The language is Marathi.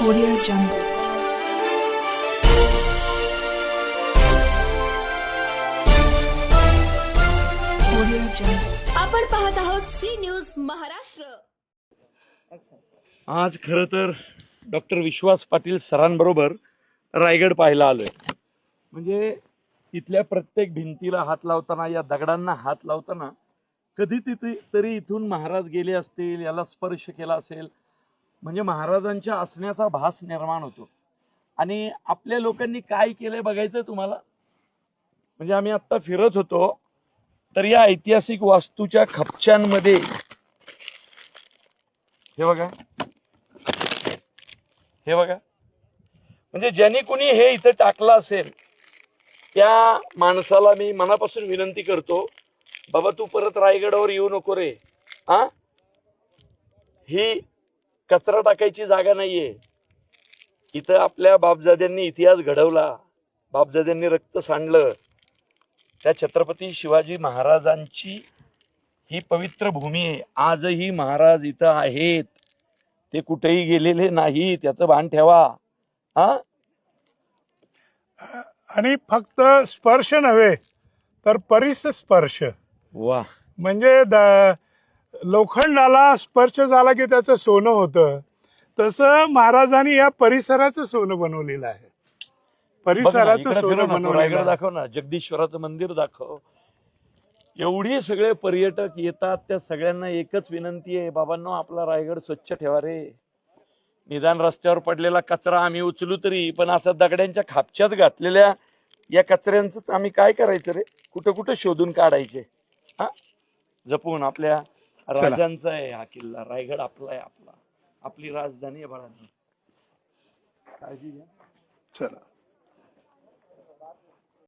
Audio Jungle. Audio Jungle. आपण पाहत आहोत सी न्यूज महाराष्ट्र आज खरं तर डॉक्टर विश्वास पाटील सरांबरोबर रायगड पाहायला आलोय म्हणजे इथल्या प्रत्येक भिंतीला हात लावताना या दगडांना हात लावताना कधी तिथे तरी इथून महाराज गेले असतील याला स्पर्श केला असेल म्हणजे महाराजांच्या असण्याचा भास निर्माण होतो. आणि आपल्या लोकांनी काय केलंय बघायचं तुम्हाला? म्हणजे आम्ही आत्ता फिरत होतो तर या ऐतिहासिक वास्तूच्या खपच्यांमध्ये हे बघा. हे बघा. म्हणजे ज्यांनी कुणी हे इथं टाकलं असेल त्या माणसाला मी मनापासून विनंती करतो बाबा तू परत रायगडावर येऊ नको रे. हा? ही कचरा टाकायची जागा नाहीये. इथं आपल्या बापजाद्यांनी इतिहास घडवला. बापजाद्यांनी रक्त सांडलं. त्या छत्रपती शिवाजी महाराजांची ही पवित्र भूमी आहे. आजही महाराज इथं आहेत. ते कुठेही गेलेले नाही त्याचं भान ठेवा. हा? आणि फक्त स्पर्श नव्हे तर परिसस्पर्श. वा. म्हणजे द- लोखंडाला स्पर्श झाला की त्याचं सोनं होतं. तसं महाराजांनी या परिसराचं सोनं बनवलेलं आहे. परिसराचं सोनं आहे. दाखव ना जगदीश्वराचं मंदिर दाखव. एवढी सगळे पर्यटक येतात त्या सगळ्यांना एकच विनंती आहे बाबांनो आपला रायगड स्वच्छ ठेवा रे. निदान रस्त्यावर पडलेला कचरा आम्ही उचलू तरी पण असं दगड्यांच्या खापच्यात घातलेल्या या कचऱ्यांचं आम्ही काय करायचं रे? कुठं कुठं शोधून काढायचे? हा? जपून आपल्या राजांचा आहे हा किल्ला रायगड आपला आहे आपला. आपली राजधानी आहे बाळांनी काळजी घ्या. चला.